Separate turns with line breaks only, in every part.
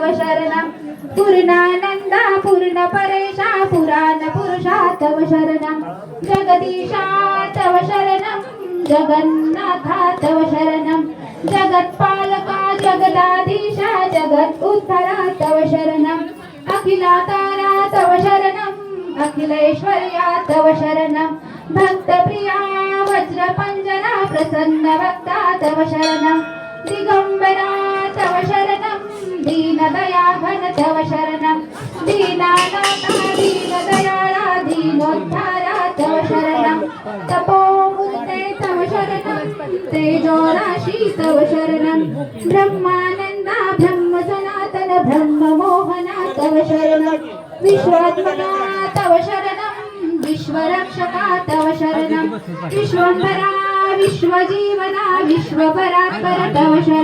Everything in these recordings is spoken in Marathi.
कालनाशका तव शरणं पूर्णानन्दा पूर्णपरेशा पुराणपुरुषा तव शरणं. जगदीशा तव शरणं. जगन्नाथा तव शरणं. जगत्पालका जगदाधीशा जगत् उद्धरा तव शरणम् अखिलातारा तव शरणम् अखिलेश्वर्या तव शरणं. भक्तप्रिया वज्रपञ्जना प्रसन्न भक्ता तव शरणं. दिगम्बरा तव शरणं. दीनदया घनतव शरणं दीनानाथा दीनदयाला दीनोद्धारा तव शरणं तपोमुक्ते तव शरणं तेजोराशि तव शरणं ब्रह्मानन्दा ब्रह्मसनातन ब्रह्ममोहना तव शरणं विश्वात्मना तव शरणं विश्वरक्षका तव शरणं विश्वम्भरा विश्वजीवना विश्वपरात्पर तव शरणं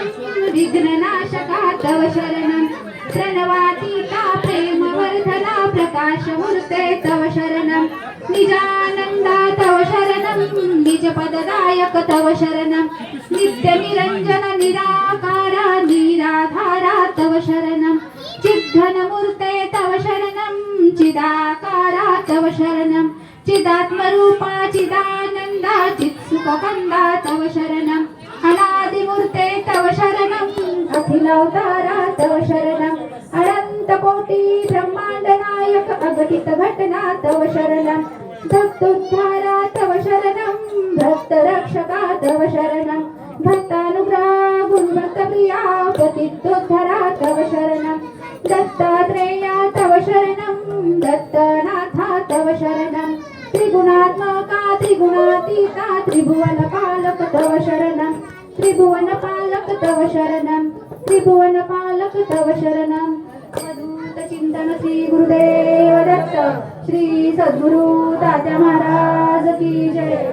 विघ्ननाशका तव शरणं प्रणवातीता प्रेमवर्धना प्रकाशमूर्ते तव शरणं निजानन्दा तव शरणं निजपददायक तव शरणं नित्यनिरञ्जन निराकारा निराधारा तव शरणं चिद्धनमूर्ते तव शरणं चिदाकारा तव शरणं चिदात्मरूपा चिदानन्दा चित्सुखकन्दा तव शरणम् अनादिमूर्ते तव शरणं अखिलावतारा तव शरणम् अनन्तकोटि ब्रह्माण्डनायक नायक अघटित घटना तव शरणं. भक्तोद्धारा तव शरणं. भक्तरक्षका तव शरणं. भक्तानुग्रहा गुणभक्तप्रिया पतितोद्धरा तव शरणं. दत्तात्रेया तव शरणं. दत्तनाथा तव शरणं. त्रिगुणात्मका त्रिगुणातीता त्रिभुवनपालक तव शरणं. त्रिभुवनपालक तव शरणं त्रिभुवनपालक तव शरणं अवधूत चिंतन श्री गुरुदेव दत्त. श्री सद्गुरु तात्या महाराज की जय.